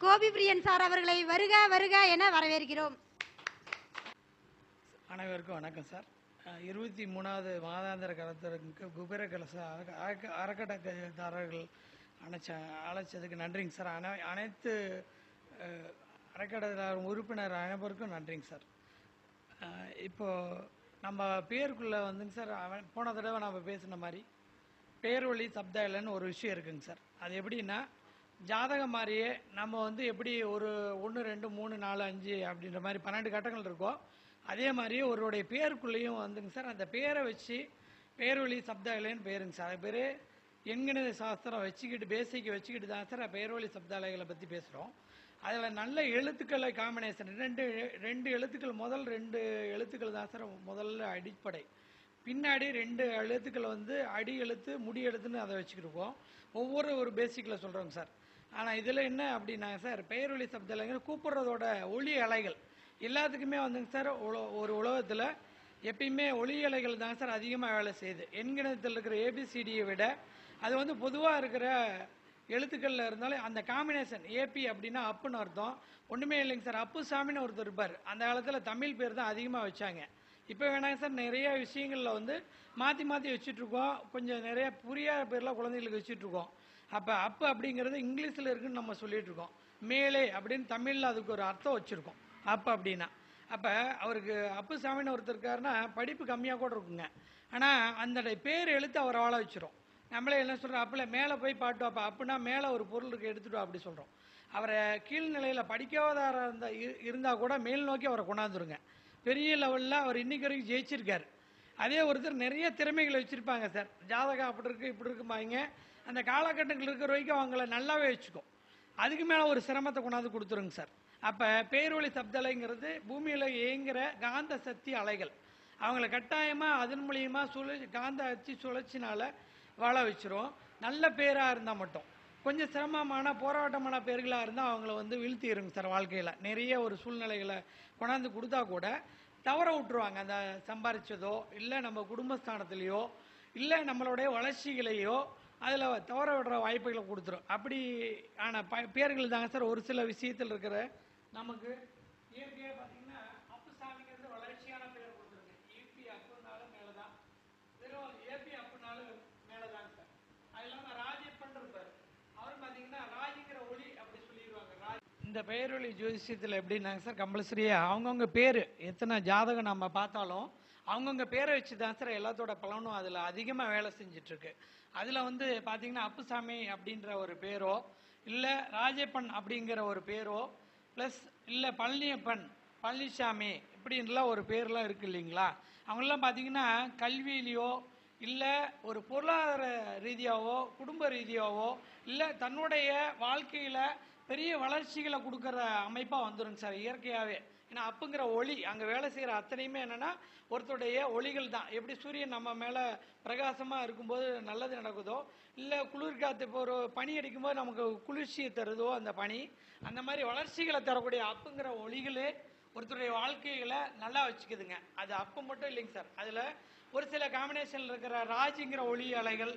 கோபி பிரியன் sir அவர்களை வருக வருக என வரவேற்கிறோம். அனைவருக்கும் வணக்கம் சார். இருபத்தி மூணாவது மாதாந்திர கலத்திற்கு குபேர கலச அறக்க- அறக்கட்டளைதாரர்கள் அணைச்ச அழைச்சதுக்கு நன்றிங்க சார். அனை அனைத்து அஹ், அறக்கட்டளைதாரர் உறுப்பினர் அனைவருக்கும் நன்றிங்க சார். இப்போ நம்ம பேருக்குள்ளே வந்துங்க சார் அவன் போன தடவை நம்ம பேசின மாதிரி பேர் வழி சப்தாயிலன்னு ஒரு விஷயம் இருக்குங்க சார். அது எப்படின்னா ஜாதகம் மாதிரியே நம்ம வந்து எப்படி ஒரு ஒன்று ரெண்டு மூணு நாலு அஞ்சு அப்படின்ற மாதிரி பன்னெண்டு கட்டங்கள் இருக்கோ அதே மாதிரி ஒருவருடைய பேருக்குள்ளேயும் வந்துங்க சார். அந்த பேரை வச்சு பேரொழி வழி பேருங்க சார். அது பேர் எண்கணித சாஸ்திரம் வச்சுக்கிட்டு பேசிக்கு வச்சுக்கிட்டு தான் சார் பேரொழி சப்தாலயங்களை பற்றி பேசுகிறோம் அதில் நல்ல எழுத்துக்களை காம்பினேஷன் ரெண்டு ரெண்டு எழுத்துக்கள் முதல் ரெண்டு எழுத்துக்கள் தான் சார் முதல்ல அடிப்படை. பின்னாடி ரெண்டு எழுத்துக்களை வந்து அடி எழுத்து முடி எழுத்துன்னு அதை வச்சுக்கிருக்கோம் ஒவ்வொரு ஒரு பேசிக்கில் சொல்கிறோங்க சார். ஆனால் இதில் என்ன அப்படின்னா சார் பெயரொலி சப்தலைங்க கூப்பிட்றதோட ஒளி அலைகள். எல்லாத்துக்குமே வந்துங்க சார் ஒரு உலகத்தில் எப்பயுமே ஒளி அலைகள் தாங்க சார் அதிகமாக வேலை செய்யுது. எண்கிணத்தில் இருக்கிற ஏபிசிடியை விட அது வந்து பொதுவாக இருக்கிற எழுத்துக்களில் இருந்தாலும் அந்த காம்பினேஷன் ஏபி அப்படின்னா அப்புன்னு அர்த்தம். ஒன்றுமே இல்லைங்க சார் அப்பு சாமின்னு ஒருத்தர் இருப்பார். அந்த காலத்தில் தமிழ் பேர் தான் அதிகமாக வச்சாங்க. இப்போ வேணாங்க சார் நிறைய விஷயங்களில் வந்து மாற்றி மாற்றி வச்சுட்ருக்கோம். கொஞ்சம் நிறைய புரியாத பேர்லாம் குழந்தைகளுக்கு வச்சுட்ருக்கோம். அப்போ அப்பு அப்படிங்கிறது இங்கிலீஷில் இருக்குன்னு நம்ம சொல்லிகிட்ருக்கோம் மேலே அப்படின்னு தமிழில் அதுக்கு ஒரு அர்த்தம் வச்சுருக்கோம். அப்பு அப்படின்னா. அப்போ அவருக்கு அப்பு சாமின்னு ஒருத்தர் இருக்காருன்னா படிப்பு கம்மியாக கூட இருக்குங்க. ஆனால் அந்த பேர் எழுத்து அவர் ஆளாக வச்சிரும். நம்மளே என்ன சொல்கிறோம் அப்பில் மேலே போய் பாட்டு அப்போ அப்படின்னா மேலே ஒரு பொருள் இருக்கு எடுத்துட்டோம் அப்படி சொல்கிறோம் அவரை கீழ்நிலையில் படிக்காதவராக இருந்தால் இருந்தால் கூட மேல் நோக்கி அவரை கொண்டாந்துருங்க. பெரிய லெவலில் அவர் இன்னைக்கு வரைக்கும் ஜெயிச்சிருக்காரு. அதே ஒருத்தர் நிறைய திறமைகளை வச்சுருப்பாங்க சார். ஜாதகம் அப்படி இருக்குது இப்படி இருக்குமாங்க அந்த காலகட்டங்கள் இருக்கிற வரைக்கும் அவங்கள நல்லாவே வச்சுக்கும். அதுக்கு மேலே ஒரு சிரமத்தை கொண்டாந்து கொடுத்துருங்க சார். அப்போ பேரொழி சப்தலைங்கிறது பூமியில் இயங்குற காந்த சக்தி அலைகள். அவங்கள கட்டாயமாக அதன் மூலியமா சுழ காந்த அச்சு சுழற்சினால் வாழ வச்சிரும். நல்ல பேராக இருந்தால் மட்டும். கொஞ்சம் சிரமமான போராட்டமான பேர்களாக இருந்தால் அவங்கள வந்து வீழ்த்திடுங்க சார் வாழ்க்கையில். நிறைய ஒரு சூழ்நிலைகளை கொண்டாந்து கொடுத்தா கூட தவற விட்டுருவாங்க. அந்த சம்பாரிச்சதோ இல்லை நம்ம குடும்பஸ்தானத்திலேயோ இல்லை நம்மளுடைய வளர்ச்சிகளையோ அதில் தவற விடுற வாய்ப்புகளை கொடுத்துரும். அப்படி ஆன ப பேர்கள் தாங்க சார் ஒரு சில விஷயத்தில் இருக்கிற நமக்கு இயற்கையாக பார்த்தீங்கன்னா அப்புசாமிங்கிறது வளர்ச்சியான பேர் கொடுத்துருக்கு. ஏபி அப்புனாலும் மேலே தான் வெறும் ஏபி அப்பு மேலே தாங்க சார் அது இல்லாமல் ராஜப்பன் இருப்பார் அவர் பார்த்தீங்கன்னா ராஜிங்கிற ஒளி அப்படி சொல்லிடுவாங்க ராஜ் இந்த பெயரொலி ஜோதிஷத்தில் எப்படின்னாங்க சார் கம்பல்சரியாக அவங்கவுங்க பேர் எத்தனை ஜாதகம் நம்ம பார்த்தாலும் அவங்கவுங்க பேரை வச்சு தான் சார் எல்லாத்தோட பலனும் அதில் அதிகமாக வேலை செஞ்சிட்ருக்கு. அதில் வந்து பார்த்தீங்கன்னா அப்புசாமி அப்படின்ற ஒரு பேரோ இல்லை ராஜப்பன் அப்படிங்கிற ஒரு பேரோ ப்ளஸ் இல்லை பழனியப்பன் பழனிசாமி இப்படின்லாம் ஒரு பேர்லாம் இருக்கு இல்லைங்களா? அவங்கெல்லாம் பார்த்தீங்கன்னா கல்வியிலையோ இல்லை ஒரு பொருளாதார ரீதியாகவோ குடும்ப ரீதியாகவோ இல்லை தன்னுடைய வாழ்க்கையில் பெரிய வளர்ச்சிகளை கொடுக்குற அமைப்பாக வந்துருங்க சார் இயற்கையாகவே ஏன்னா அப்புங்கிற ஒளி அங்கே வேலை செய்கிற அத்தனையுமே என்னென்னா ஒருத்தருடைய ஒளிகள் தான். எப்படி சூரியன் நம்ம மேலே பிரகாசமாக இருக்கும்போது நல்லது நடக்குதோ இல்லை குளிர் காற்று இப்போ ஒரு பனி அடிக்கும்போது நமக்கு குளிர்ச்சியை தருதோ அந்த பனி அந்த மாதிரி வளர்ச்சிகளை தரக்கூடிய அப்புங்கிற ஒளிகளே ஒருத்தருடைய வாழ்க்கைகளை நல்லா வச்சுக்குதுங்க. அது அப்போ மட்டும் இல்லைங்க சார். அதில் ஒரு சில காம்பினேஷனில் இருக்கிற ராஜுங்கிற ஒளி அலைகள்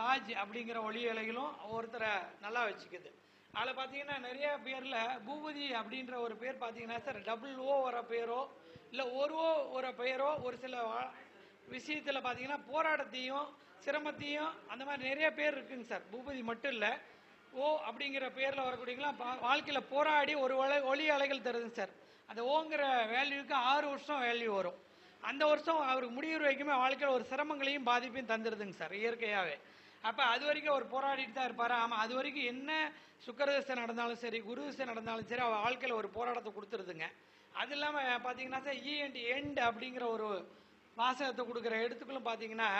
ராஜ் அப்படிங்கிற ஒளி அலைகளும் ஒருத்தரை நல்லா வச்சுக்குது. அதில் பார்த்தீங்கன்னா நிறைய பேரில் பூபதி அப்படின்ற ஒரு பேர் பார்த்தீங்கன்னா சார் டபுள் ஓ வர பேரோ இல்லை ஒரு ஓ ஒரு பெயரோ ஒரு சில விஷயத்தில் பார்த்தீங்கன்னா போராட்டத்தையும் சிரமத்தையும் அந்த மாதிரி நிறைய பேர் இருக்குங்க சார். பூபதி மட்டும் இல்லை. ஓ அப்படிங்கிற பேரில் வரக்கூடியங்களாம் பா- போராடி ஒரு ஒளி ஒளி அலைகள் தருதுங்க சார். அந்த ஓங்கிற வேல்யூக்கு ஆறு வருஷம் வேல்யூ வரும். அந்த வருஷம் அவருக்கு முடிவு வரைக்குமே வாழ்க்கையில் ஒரு சிரமங்களையும் பாதிப்பையும் தந்துடுதுங்க சார் இயற்கையாகவே அப்போ அது வரைக்கும் அவர் போராடிட்டு தான் இருப்பார். ஆமாம் அது வரைக்கும் என்ன சுக்கரதிசை நடந்தாலும் சரி குரு நடந்தாலும் சரி அவர் வாழ்க்கையில் ஒரு போராட்டத்தை கொடுத்துருதுங்க. அது இல்லாமல் பார்த்தீங்கன்னா சார் இ e எண்ட் அப்படிங்கிற ஒரு வாசகத்தை கொடுக்குற இடத்துக்குள்ளும் பார்த்தீங்கன்னா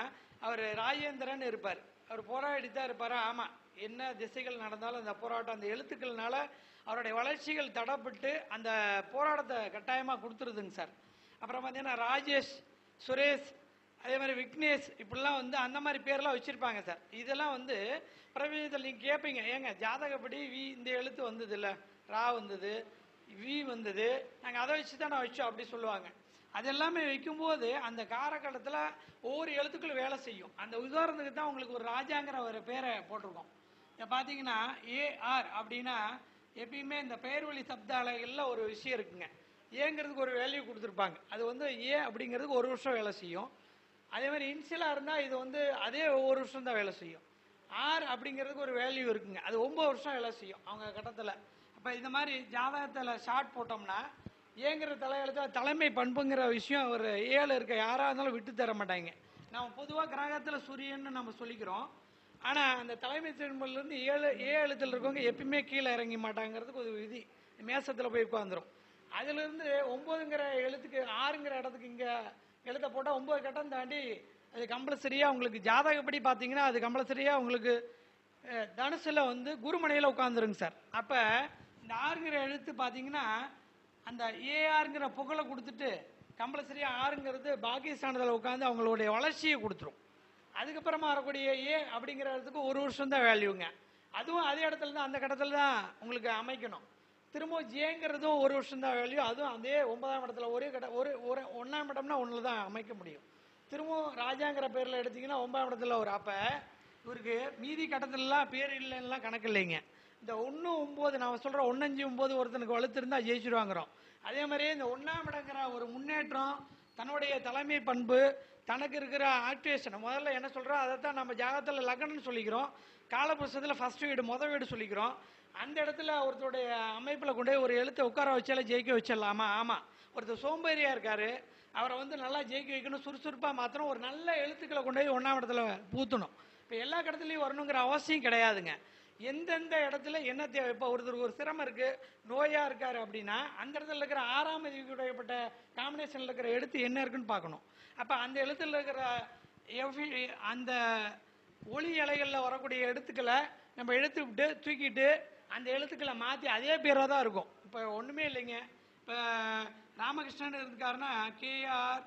அவர் ராஜேந்திரன் இருப்பார். அவர் போராடி தான் இருப்பார். ஆமாம் என்ன திசைகள் நடந்தாலும் அந்த போராட்டம் அந்த எழுத்துக்கள்னால அவருடைய வளர்ச்சிகள் தடப்பட்டு அந்த போராட்டத்தை கட்டாயமாக கொடுத்துருதுங்க சார் அப்புறம் பார்த்தீங்கன்னா ராஜேஷ் சுரேஷ் அதே மாதிரி விக்னேஷ் இப்படிலாம் வந்து அந்த மாதிரி பேர்லாம் வச்சுருப்பாங்க சார். இதெல்லாம் வந்து பிரபஞ்சத்தில் நீங்கள் கேட்பீங்க ஏங்க ஜாதகப்படி வி இந்த எழுத்து வந்தது இல்லை ரா வந்தது வி வந்தது நாங்கள் அதை வச்சு தான் நான் வச்சோம் அப்படி சொல்லுவாங்க. அது எல்லாமே வைக்கும்போது அந்த காலகட்டத்தில் ஒவ்வொரு எழுத்துக்களும் வேலை செய்யும். அந்த உதாரணத்துக்கு தான் உங்களுக்கு ஒரு ராஜாங்கிற ஒரு பேரை போட்டிருக்கோம். இப்போ பார்த்தீங்கன்னா ஏஆர் அப்படின்னா எப்பயுமே இந்த பெயர் வழி சப்த அலைகளில் ஒரு விஷயம் இருக்குங்க. ஏங்கிறதுக்கு ஒரு வேல்யூ கொடுத்துருப்பாங்க. அது வந்து ஏ அப்படிங்கிறதுக்கு ஒரு வருஷம் வேலை செய்யும். அதே மாதிரி இன்சியலாக இருந்தால் இது வந்து அதே ஒரு வருஷம் தான் வேலை செய்யும். ஆர் அப்படிங்கிறதுக்கு ஒரு வேல்யூ இருக்குங்க. அது ஒம்பது வருஷம் வேலை செய்யும் அவங்க கட்டத்தில். அப்போ இந்த மாதிரி ஜாதகத்தில் ஷார்ட் போட்டோம்னா ஏங்கிற தலையெழுத்து தலைமை பண்புங்கிற விஷயம் ஒரு ஏழு இருக்க யாராக இருந்தாலும் விட்டு தர மாட்டாங்க. நம்ம பொதுவாக கிரகத்தில் சூரியன்னு நம்ம சொல்லிக்கிறோம். ஆனால் அந்த தலைமை திரும்பலேருந்து ஏழு ஏ எழுத்தில் இருக்கவங்க எப்பயுமே கீழே இறங்கி மாட்டாங்கிறதுக்கு ஒரு விதி. மேசத்தில் போய் உட்காந்துரும் அதுலேருந்து ஒம்போதுங்கிற எழுத்துக்கு ஆறுங்கிற இடத்துக்கு இங்கே எழுத்த போட்டால் ஒம்பது கட்டம் தாண்டி அது கம்பல்சரியாக உங்களுக்கு ஜாதகப்படி பார்த்தீங்கன்னா அது கம்பல்சரியாக உங்களுக்கு தனுசில் வந்து குருமனையில் உட்காந்துருங்க சார். அப்போ இந்த ஆறுங்கிற எழுத்து பார்த்தீங்கன்னா அந்த ஏஆருங்கிற புகழை கொடுத்துட்டு கம்பல்சரியாக ஆறுங்கிறது பாகிஸ்தானத்தில் உட்காந்து அவங்களுடைய வளர்ச்சியை கொடுத்துரும். அதுக்கப்புறமா வரக்கூடிய ஏ அப்படிங்கிற இடத்துக்கு ஒரு வருஷம் தான் வேல்யூங்க அதுவும் அதே இடத்துல தான் அந்த கடத்துல தான் உங்களுக்கு அமைக்கணும். திரும்ப ஜேங்கிறதும் ஒரு வருஷம் தான் வேல்யூ அதுவும் அதே ஒன்பதாம் இடத்துல ஒரே கட்ட ஒரு ஒரு ஒன்றாம் இடம்னா ஒன்றில் தான் அமைக்க முடியும். திரும்பவும் ராஜாங்கிற பேரில் எடுத்தீங்கன்னா ஒன்பதாம் இடத்துல ஒரு அப்போ இவருக்கு மீதி கட்டத்துலலாம் பேர் இல்லைன்னா கணக்கு இல்லைங்க. இந்த ஒன்று ஒம்பது நான் சொல்கிற ஒன்னஞ்சு ஒம்பது ஒருத்தனுக்கு வலுத்திருந்தா ஜெயிச்சிருவாங்கிறோம். அதே மாதிரியே இந்த ஒன்றாம் இடங்கிற ஒரு முன்னேற்றம் தன்னுடைய தலைமை பண்பு தனக்கு இருக்கிற ஆக்டிவேஷன் முதல்ல என்ன சொல்கிறோம் அதை தான் நம்ம ஜாகத்தில் லக்னம்னு சொல்லிக்கிறோம். காலபுருஷத்தில் ஃபஸ்ட் வீடு முத வீடு சொல்லிக்கிறோம். அந்த இடத்துல ஒருத்தருடைய அமைப்பில் கொண்டு போய் ஒரு எழுத்தை உட்கார வச்சாலே ஜெயிக்க வச்சிடலாமா? ஆமாம் ஒருத்தர் சோம்பேறியாக இருக்காரு. அவரை வந்து நல்லா ஜெயிக்க வைக்கணும். சுறுசுறுப்பாக மாற்றணும் ஒரு நல்ல எழுத்துக்களை கொண்டு போய் ஒன்றாம் இடத்துல பூத்தணும். இப்போ எல்லா இடத்துலையும் வரணுங்கிற அவசியம் கிடையாதுங்க. எந்தெந்த இடத்துல என்ன தேவை இப்போ ஒருத்தருக்கு ஒரு சிரமம் இருக்கு நோயா இருக்காரு அப்படின்னா அந்த இடத்துல இருக்கிற ஆறாம் அதிகப்பட்ட காம்பினேஷன்ல இருக்கிற எழுத்து என்ன இருக்குன்னு பார்க்கணும். அப்போ அந்த எழுத்துல இருக்கிற எவ்வி- அந்த ஒளி இலைகளில் வரக்கூடிய எழுத்துக்களை நம்ம எழுத்து விட்டு தூக்கிட்டு அந்த எழுத்துக்களை மாற்றி அதே பேராக தான் இருக்கும். இப்போ ஒன்றுமே இல்லைங்க. இப்போ ராமகிருஷ்ணன் இருக்காருன்னா கேஆர்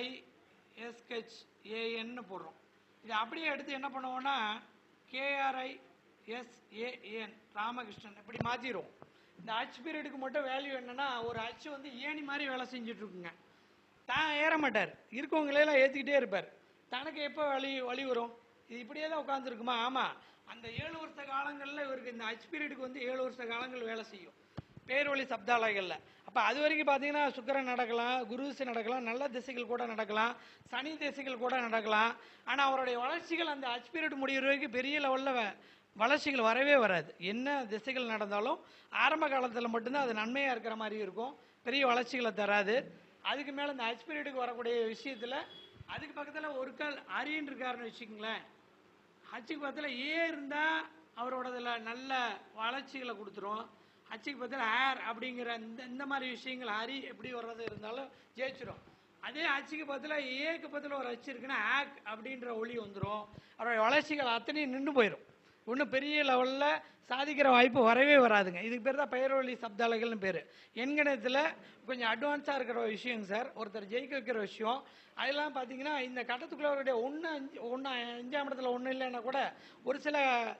ஐஎஸ்ஹெச் ஏஎன்னு போடுறோம். இது அப்படியே எடுத்து என்ன பண்ணுவோம்னா கேஆர்ஐ எஸ்ஏஎன் ராமகிருஷ்ணன். இப்படி மாற்றிடுவோம் இந்த ஹச் பீரியடுக்கு மட்டும் வேல்யூ என்னென்னா ஒரு ஹச் வந்து ஏணி மாதிரி வேலை செஞ்சிட்ருக்குங்க. தான் ஏற மாட்டார். இருக்கவங்களெல்லாம் ஏற்றிக்கிட்டே இருப்பார். தனக்கு எப்போ வழி வழி வரும்? இது இப்படியே தான் உட்காந்துருக்குமா ஆமாம் அந்த ஏழு வருஷ காலங்களில் இவருக்கு இந்த ஹச் பீரியடுக்கு வந்து ஏழு வருஷ காலங்கள் வேலை செய்யும். பேர்வழி சப்தாலயங்களில். அப்போ அது வரைக்கும் பார்த்தீங்கன்னா சுக்கிரன் நடக்கலாம் குருசு நடக்கலாம் நல்ல திசைகள் கூட நடக்கலாம் சனி திசைகள் கூட நடக்கலாம். ஆனால் அவருடைய வளர்ச்சிகள் அந்த ஹச் பீரியட் முடிகிற வரைக்கும் பெரிய லெவலில் வளர்ச்சிகள் வரவே வராது. என்ன திசைகள் நடந்தாலும் ஆரம்ப காலத்தில் மட்டும்தான் அது நன்மையாக இருக்கிற மாதிரி இருக்கும். பெரிய வளர்ச்சிகளை தராது. அதுக்கு மேலே இந்த ஹச் பீரியடுக்கு வரக்கூடிய விஷயத்தில் அதுக்கு பக்கத்தில் ஒரு கால் அரியன் இருக்காருன்னு வச்சுக்கோங்களேன். ஹச்சுக்கு பக்கத்தில் ஏ இருந்தால் அவரோடதில் நல்ல வளர்ச்சிகளை கொடுத்துரும். ஹச்சுக்கு பக்கத்தில் ஏர் அப்படிங்கிற இந்த இந்த மாதிரி விஷயங்கள் ஹரி எப்படி வர்றது இருந்தாலும் ஜெயிச்சிடும் அதே ஹச்சுக்கு பக்கத்தில் ஏக்கு பக்கத்தில் ஒரு ஹச்சு இருக்குன்னா ஹேக் அப்படின்ற ஒளி வந்துடும் அவருடைய வளர்ச்சிகள் அத்தனையும் நின்று போயிடும் ஒன்றும் பெரிய லெவலில் சாதிக்கிற வாய்ப்பு வரவே வராதுங்க. இதுக்கு பேர் தான் பெயரொலி சப்தாலைகள்னு பேர். எண்கணத்தில் கொஞ்சம் அட்வான்ஸாக இருக்கிற ஒரு விஷயங்க சார். ஒருத்தர் ஜெயிக்க வைக்கிற விஷயம். அதெல்லாம் பார்த்தீங்கன்னா இந்த கட்டத்துக்குள்ளே அவருடைய ஒன்று அஞ்சு ஒன்று அஞ்சாம் இடத்துல ஒன்றும் இல்லைன்னா கூட ஒரு சில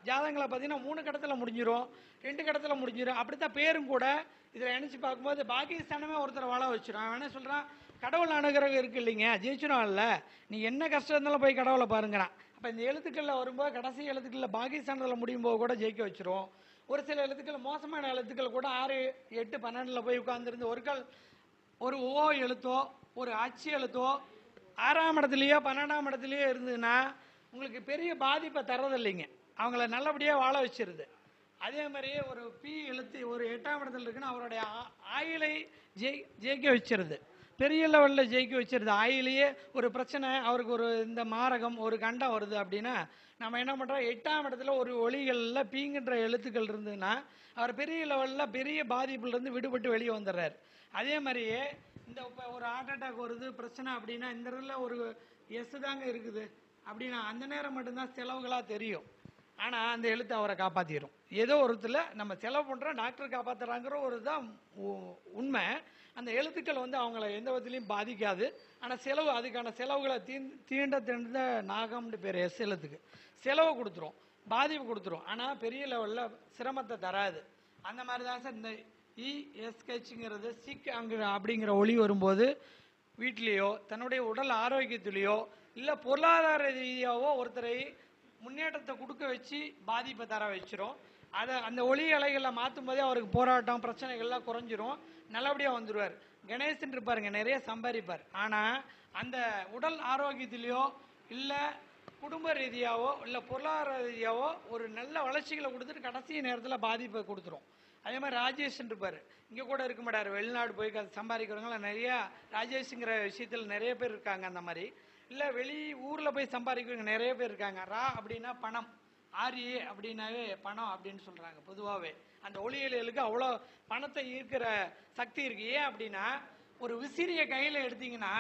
ஜாதகங்களை பார்த்தீங்கன்னா மூணு கடத்தில் முடிஞ்சிடும் ரெண்டு கடத்தில் அப்படி அப்படித்தான் பேரும் கூட இதில் நினச்சி பார்க்கும்போது பாகிஸ்தானமே ஒருத்தர் வாழ வச்சிடும் அவன் என்ன சொல்கிறான் கடவுள் அனுகிரகம் இருக்கு இல்லைங்க. ஜெயிச்சிடும் இல்லை நீ என்ன கஷ்டம் இருந்தாலும் போய் கடவுளை பாருங்கிறான். அப்போ இந்த எழுத்துக்களில் வரும்போது கடைசி எழுத்துக்களில் பாகிஸ்தானத்தில் முடியும் போது கூட ஜெயிக்க வச்சிரும் ஒரு சில எழுத்துக்கள் மோசமான எழுத்துக்கள் கூட ஆறு எட்டு பன்னெண்டில் போய் உட்காந்துருந்து ஒரு கால் ஒரு ஓ எழுத்தோ ஒரு அச்சு எழுத்தோ ஆறாம் இடத்துலையோ பன்னெண்டாம் இடத்துலையோ இருந்ததுன்னா உங்களுக்கு பெரிய பாதிப்பை தரதில்லைங்க அவங்கள நல்லபடியாக வாழ வச்சிருது. அதே மாதிரியே ஒரு பி எழுத்து ஒரு எட்டாம் இடத்துல இருக்குன்னு அவருடைய ஆயிலை ஆயுளை ஜெய் ஜெயிக்க வச்சிருது. பெரிய லெவலில் ஜெயிக்க வச்சிருது. ஆயிலேயே ஒரு பிரச்சனை அவருக்கு ஒரு இந்த மாரகம் ஒரு கண்டம் வருது அப்படின்னா நம்ம என்ன பண்ணுறோம் எட்டாம் இடத்துல ஒரு ஒளிகளில் பீங்கின்ற எழுத்துக்கள் இருந்ததுன்னா அவர் பெரிய லெவலில் பெரிய பாதிப்புலேருந்து விடுபட்டு வெளியே வந்துடுறார் அதே மாதிரியே இந்த இப்போ ஒரு ஹார்ட் அட்டாக் வருது பிரச்சனை அப்படின்னா இந்த இடத்துல ஒரு எஸ் தாங்க இருக்குது. அப்படின்னா அந்த நேரம் மட்டும்தான் செலவுகளாக தெரியும். ஆனால் அந்த எழுத்து அவரை காப்பாற்றிடும் ஏதோ ஒருத்தில் நம்ம செலவு பண்ணுறோம் டாக்டர் காப்பாற்றுறாங்கிற ஒரு தான் உண்மை. அந்த எழுத்துக்கள் வந்து அவங்கள எந்த விதத்துலையும் பாதிக்காது. ஆனால் செலவு அதுக்கான செலவுகளை தீ தீண்ட தீண்ட நாகம்னு பேர் எஸ் எழுத்துக்கு. செலவை கொடுத்துரும் பாதிப்பு கொடுத்துரும். ஆனால் பெரிய லெவலில் சிரமத்தை தராது. அந்த மாதிரி தான் சார் இந்த இஎஸ்கெச்சுங்கிறது சிக் அங்கிற அப்படிங்கிற ஒளி வரும்போது வீட்லேயோ தன்னுடைய உடல் ஆரோக்கியத்திலேயோ இல்லை பொருளாதார ரீதியாகவோ ஒருத்தரை முன்னேற்றத்தை கொடுக்க வச்சு பாதிப்பை தர வச்சிரும். அதை அந்த ஒளி அலைகளில் மாற்றும் போதே அவருக்கு போராட்டம் பிரச்சனைகள்லாம் குறைஞ்சிரும். நல்லபடியாக வந்துடுவார் கணேசன் இருப்பாருங்க நிறைய சம்பாதிப்பார். ஆனால் அந்த உடல் ஆரோக்கியத்திலேயோ இல்லை குடும்ப ரீதியாவோ இல்லை பொருளாதார ரீதியாவோ ஒரு நல்ல வளர்ச்சிகளை கொடுத்துட்டு கடைசி நேரத்தில் பாதிப்பை கொடுத்துரும். அதே மாதிரி ராஜேஷ்ன்னு இருப்பார். இங்கே கூட இருக்க மாட்டார். வெளிநாடு போய் சம்பாதிக்கிறவங்களாம் நிறையா ராஜேஷுங்கிற விஷயத்தில் நிறைய பேர் இருக்காங்க அந்த மாதிரி. இல்லை வெளி ஊரில் போய் சம்பாதிக்கிறவங்க நிறைய பேர் இருக்காங்க. ரா அப்படின்னா பணம். ஆரி அப்படின்னாவே பணம் அப்படின்னு சொல்கிறாங்க பொதுவாகவே அந்த ஒளியலுக்கு அவ்வளோ பணத்தை ஈர்க்கிற சக்தி இருக்கு. ஏன் அப்படின்னா ஒரு விசிறியை கையில் எடுத்தீங்கன்னா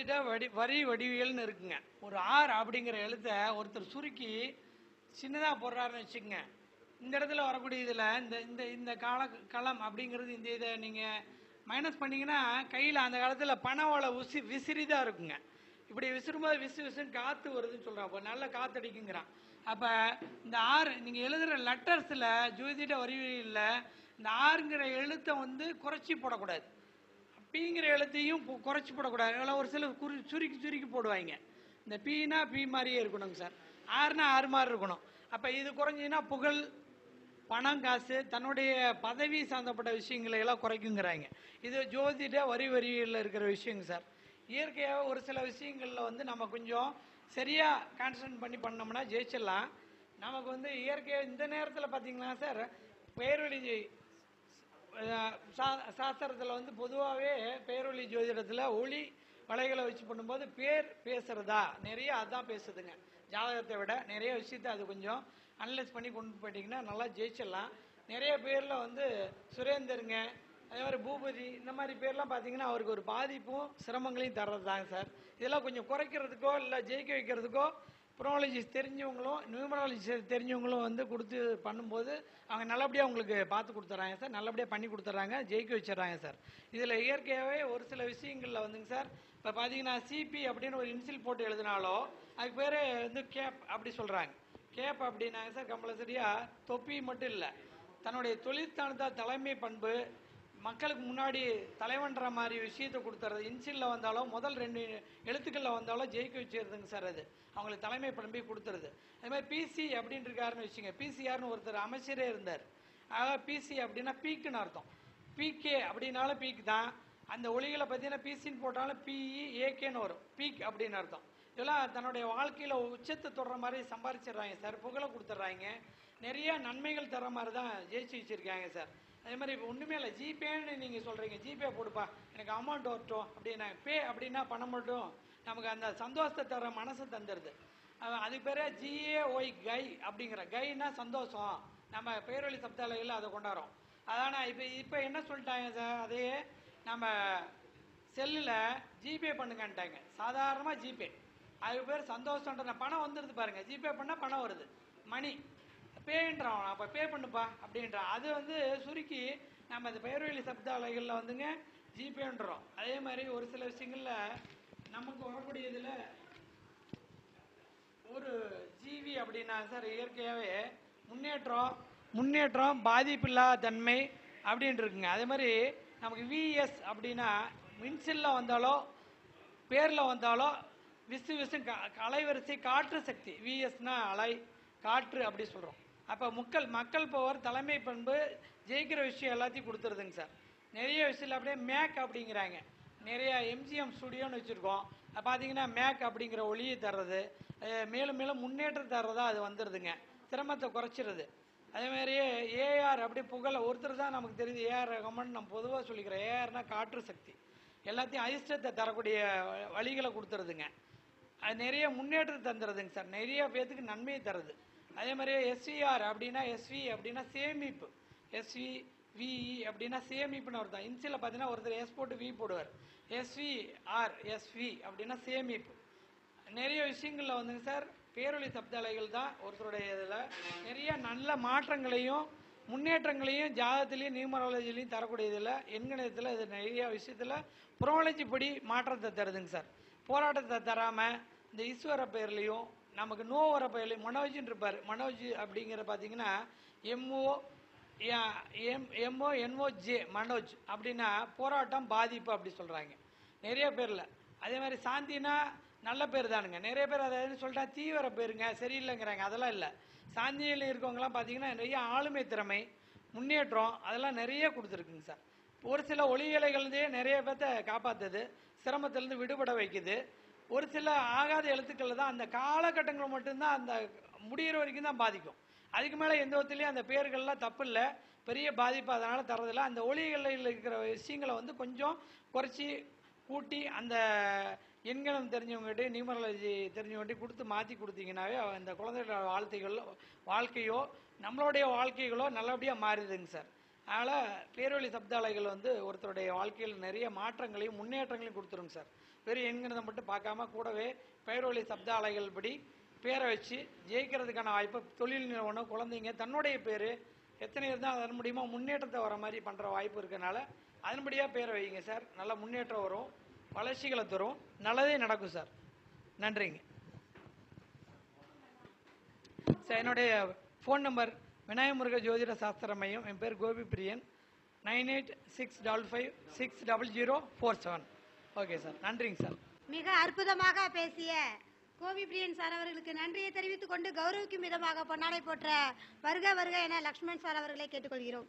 ஜோதிட வடி வரி வடிவியல்னு இருக்குங்க. ஒரு ஆர் அப்படிங்கிற எழுத்தை ஒருத்தர் சுருக்கி சின்னதாக போடுறாருன்னு வச்சுக்கோங்க. இந்த இடத்துல வரக்கூடிய இதில் இந்த இந்த இந்த கால களம் அப்படிங்கிறது இந்த இதை நீங்கள் மைனஸ் பண்ணீங்கன்னா கையில் அந்த காலத்தில் பணவள உசி விசிறி தான் இருக்குங்க. இப்படி விசிறும்போது விசு விசுன்னு காற்று வருதுன்னு சொல்கிறான் அப்போ நல்ல காற்றடிக்குங்கிறான் அப்போ இந்த ஆறு நீங்கள் எழுதுகிற லெட்டர்ஸில் ஜோதிட வரிவியலில் இந்த ஆறுங்கிற எழுத்தை வந்து குறைச்சி போடக்கூடாது. பீங்கிற எழுத்தையும் குறைச்சி போடக்கூடாது. அதில் ஒரு சிலர் குறி சுருக்கி சுருக்கி போடுவாங்க. இந்த பீனா பீ மாதிரியே இருக்கணுங்க சார். ஆறுனா ஆறு மாதிரி இருக்கணும். அப்போ இது குறைஞ்சின்னா புகழ் பணம் காசு தன்னுடைய பதவி சார்ந்தப்பட்ட விஷயங்களை எல்லாம் குறைக்குங்கிறாங்க. இது ஜோதிட வரி வரியில் இருக்கிற விஷயங்க சார். இயற்கையாக ஒரு சில விஷயங்களில் வந்து நம்ம கொஞ்சம் சரியாக கான்சன்ட்ரேட் பண்ணி பண்ணோம்னா ஜெயிச்சிடலாம். நமக்கு வந்து இயற்கையாக இந்த நேரத்தில் பார்த்தீங்கன்னா சார் பெயர்வழி சாஸ்திரத்தில் வந்து பொதுவாகவே பேரொளி ஜோதிடத்தில் ஒளி வலைகளை வச்சு பண்ணும்போது பேர் பேசுறதா? நிறைய அதான் பேசுதுங்க. ஜாதகத்தை விட நிறைய விஷயத்த அது கொஞ்சம் அனலைஸ் பண்ணி கொண்டு போயிட்டீங்கன்னா நல்லா ஜெயிச்சிடலாம். நிறைய பேரில் வந்து சுரேந்தருங்க அதே மாதிரி பூபதி இந்த மாதிரி பேர்லாம் பார்த்தீங்கன்னா அவருக்கு ஒரு பாதிப்பும் சிரமங்களையும் தர்றது தாங்க சார். இதெல்லாம் கொஞ்சம் குறைக்கிறதுக்கோ இல்லை ஜெயிக்க வைக்கிறதுக்கோ ப்ரோனாலஜிஸ் தெரிஞ்சவங்களும் நியூமராலஜி தெரிஞ்சவங்களும் வந்து கொடுத்து பண்ணும்போது அவங்க நல்லபடியாக உங்களுக்கு பார்த்து கொடுத்துட்றாங்க சார். நல்லபடியாக பண்ணி கொடுத்துட்றாங்க. ஜெயிக்க வச்சிடுறாங்க சார். இதில் இயற்கையாகவே ஒரு சில விஷயங்களில் வந்துங்க சார். இப்போ பார்த்தீங்கன்னா சிபி அப்படின்னு ஒரு இன்சில் போட்டு எழுதினாலோ அதுக்கு பேர் வந்து கேப் அப்படி சொல்கிறாங்க கேப் அப்படின்னாங்க சார் கம்பல்சரியாக தொப்பி மட்டும் இல்லை. தன்னுடைய தொழிற்சார்ந்த தலைமை பண்பு. மக்களுக்கு முன்னாடி தலைவன்ற மாதிரி விஷயத்தை கொடுத்துறது. இன்சிலில் வந்தாலும் முதல் ரெண்டு எழுத்துக்களில் வந்தாலும் ஜெயிக்க வச்சிருதுங்க சார் அது. அவங்களுக்கு தலைமை பண்பை கொடுத்துருது. அது மாதிரி பிசி அப்படின்னு இருக்காருன்னு வச்சுங்க பிசிஆர்னு ஒருத்தர் அமைச்சரே இருந்தார். ஆக பிசி அப்படின்னா பீக்குன்னு அர்த்தம். பிகே அப்படின்னாலும் பீக் தான். அந்த ஒளிகளை பார்த்தீங்கன்னா பிசின்னு போட்டாலும் பிஇ ஏகேன்னு வரும். பீக் அப்படின்னு அர்த்தம். இதெல்லாம் தன்னுடைய வாழ்க்கையில் உச்சத்தை தொடுற மாதிரி சம்பாரிச்சிடுறாங்க சார். புகழை கொடுத்துட்றாங்க. நிறைய நன்மைகள் தர மாதிரி தான் ஜெயிச்சு வச்சுருக்காங்க சார். அதே மாதிரி இப்போ ஒன்றுமே இல்லை. ஜிபேன்னு நீங்கள் சொல்கிறீங்க ஜிபே போடுப்பா. எனக்கு அமௌண்ட் வரட்டும். அப்படின்னா பே அப்படின்னா பணம் மட்டும் நமக்கு அந்த சந்தோஷத்தை தர மனசு தந்துடுது அது அதுக்கு பேர் ஜிஏ ஒய் கை அப்படிங்கிற. கைனா சந்தோஷம். நம்ம பேரொழி சப்தாலையில் அதை கொண்டாடுறோம். அதான இப்போ இப்போ என்ன சொல்லிட்டாங்க சார்? அதையே நம்ம செல்லில் ஜிபே பண்ணுங்கன்ட்டாங்க. சாதாரணமாக ஜிபே. அது பேர் சந்தோஷன்ற பணம் வந்துடுது பாருங்கள் ஜிபே பண்ணால் பணம் வருது. மணி. பேன்றான் அப்போ பே பண்ணுப்பா அப்படின்றான் அது வந்து சுருக்கி நம்ம அந்த பெயர்வெளி சப்தாலைகளில் வந்துங்க ஜிபேன்றோம். அதே மாதிரி ஒரு சில விஷயங்களில் நமக்கு வரக்கூடியதில் ஒரு ஜீவி அப்படின்னா சார் இயற்கையாகவே முன்னேற்றம் முன்னேற்றம் பாதிப்பில்லா தன்மை அப்படின்ட்டு இருக்குங்க. அதே மாதிரி நமக்கு விஎஸ் அப்படின்னா மின்சில்ல வந்தாலோ பேரில் வந்தாலோ விசு விசு க- அலைவரிசை காற்று சக்தி. விஎஸ்னா அலை காற்று அப்படி சொல்கிறோம் அப்போ மக்கள் மக்கள் போவர் தலைமை பண்பு ஜெயிக்கிற விஷயம் எல்லாத்தையும் கொடுத்துருதுங்க சார். நிறைய விஷயத்தில் அப்படியே மேக் அப்படிங்கிறாங்க. நிறையா எம்ஜிஎம் ஸ்டுடியோன்னு வச்சுருக்கோம். பார்த்தீங்கன்னா மேக் அப்படிங்கிற ஒளியை தர்றது மேலும் மேலும் முன்னேற்றம் தர்றதா அது வந்துடுதுங்க சிரமத்தை குறைச்சிருது. அதே மாதிரியே ஏஆர் அப்படி புகழ ஒருத்தர் தான் நமக்கு தெரியுது ஏஆர் ரகமன் நம்ம பொதுவாக சொல்லிக்கிறோம் ஏஆர்னா காற்று சக்தி. எல்லாத்தையும் அதிர்ஷ்டத்தை தரக்கூடிய வழிகளை கொடுத்துருதுங்க. அது நிறைய முன்னேற்றத்தை தந்துடுதுங்க சார். நிறைய பேர்த்துக்கு நன்மையை தருது. அதே மாதிரி எஸ்விஆர் அப்படின்னா எஸ்வி அப்படின்னா சேமிப்பு. எஸ்வி விஇ அப்படின்னா சேமிப்புன்னு அர்த்தம் இன்சியில் பார்த்தீங்கன்னா ஒருத்தர் எஸ் போட்டு வி போடுவார். எஸ்விஆர் எஸ்வி அப்படின்னா சேமிப்பு. நிறைய விஷயங்களில் வந்துங்க சார் பேரொழி சப்தாலைகள் தான் ஒருத்தருடைய இதில். நிறைய நல்ல மாற்றங்களையும் முன்னேற்றங்களையும் ஜாதகத்திலையும் நியூமராலஜிலையும் தரக்கூடியதில் எண்கணத்தில் இது நிறைய விஷயத்தில் புரோலஜி படி மாற்றத்தை தருதுங்க சார். போராட்டத்தை தராமல் இந்த ஈஸ்வர பேர்லேயும் நமக்கு நோ வர பயலி மனோஜின்னு இருப்பார். மனோஜ் அப்படிங்கிற பார்த்தீங்கன்னா M O M M O N O J Manoj அப்படின்னா போராட்டம் பாதிப்பு அப்படி சொல்கிறாங்க நிறைய பேரில். அதே மாதிரி சாந்தினா நல்ல பேர் தானுங்க. நிறைய பேர் அதை எதுன்னு சொல்லிட்டா தீவிர பேருங்க. சரியில்லைங்கிறாங்க. அதெல்லாம் இல்லை. சாந்தியில் இருக்கவங்கலாம் பார்த்தீங்கன்னா நிறைய ஆளுமை திறமை முன்னேற்றம் அதெல்லாம் நிறைய கொடுத்துருக்குங்க சார். ஒரு சில ஒளியலைகள்தே நிறைய பேர்த்த காப்பாற்றுது சிரமத்திலேருந்து விடுபட வைக்குது. ஒரு சில ஆகாத எழுத்துக்கள் தான் அந்த காலகட்டங்கள் மட்டும்தான் அந்த முடிகிற வரைக்கும் தான் பாதிக்கும். அதுக்கு மேலே எந்த விதத்துலேயும் அந்த பேர்கள்லாம் தப்பு இல்லை. பெரிய பாதிப்பு அதனால் தரதில்லை அந்த ஒளிகளில் இருக்கிற விஷயங்களை வந்து கொஞ்சம் குறைச்சி கூட்டி அந்த எண்கணம் தெரிஞ்சவங்ககிட்ட நியூமராலஜி தெரிஞ்சவங்ககிட்ட கொடுத்து மாற்றி கொடுத்தீங்கன்னாவே அந்த குழந்தைகளோட வாழ்க்கைகள் வாழ்க்கையோ நம்மளுடைய வாழ்க்கைகளோ நல்லபடியாக மாறிடுதுங்க சார். அதனால் பேரொழி சப்தாலைகள் வந்து ஒருத்தருடைய வாழ்க்கையில் நிறைய மாற்றங்களையும் முன்னேற்றங்களையும் கொடுத்துருங்க சார். வெறும் எண்கிறத மட்டும் பார்க்காம கூடவே பேரொழி சப்தாலைகள் படி பேரை வச்சு ஜெயிக்கிறதுக்கான வாய்ப்பு தொழில் நிறுவனம் குழந்தைங்க தன்னுடைய பேர் எத்தனை இருந்தால் அதன் மூலிமா முன்னேற்றத்தை வர மாதிரி பண்ணுற வாய்ப்பு இருக்கனால அதன்படியாக பேரை வைங்க சார். நல்ல முன்னேற்றம் வரும் வளர்ச்சிகளை தரும் நல்லதே நடக்கும் சார். நன்றிங்க. சார் என்னுடைய ஃபோன் நம்பர் விநாயகமுருக ஜோதிட சாஸ்திர மையம். என் பேர் Gopi Priyan nine eight six double five six double zero four seven. Okay sir. நன்றிங்க சார். மிக அற்புதமாக பேசிய கோபி பிரியன் சார் அவர்களுக்கு நன்றியை தெரிவித்துக் கொண்டு கௌரவிக்கும் விதமாக பொன்னாடை போற்ற வருக வருக என லக்ஷ்மண் சார் அவர்களை கேட்டுக்கொள்கிறோம்.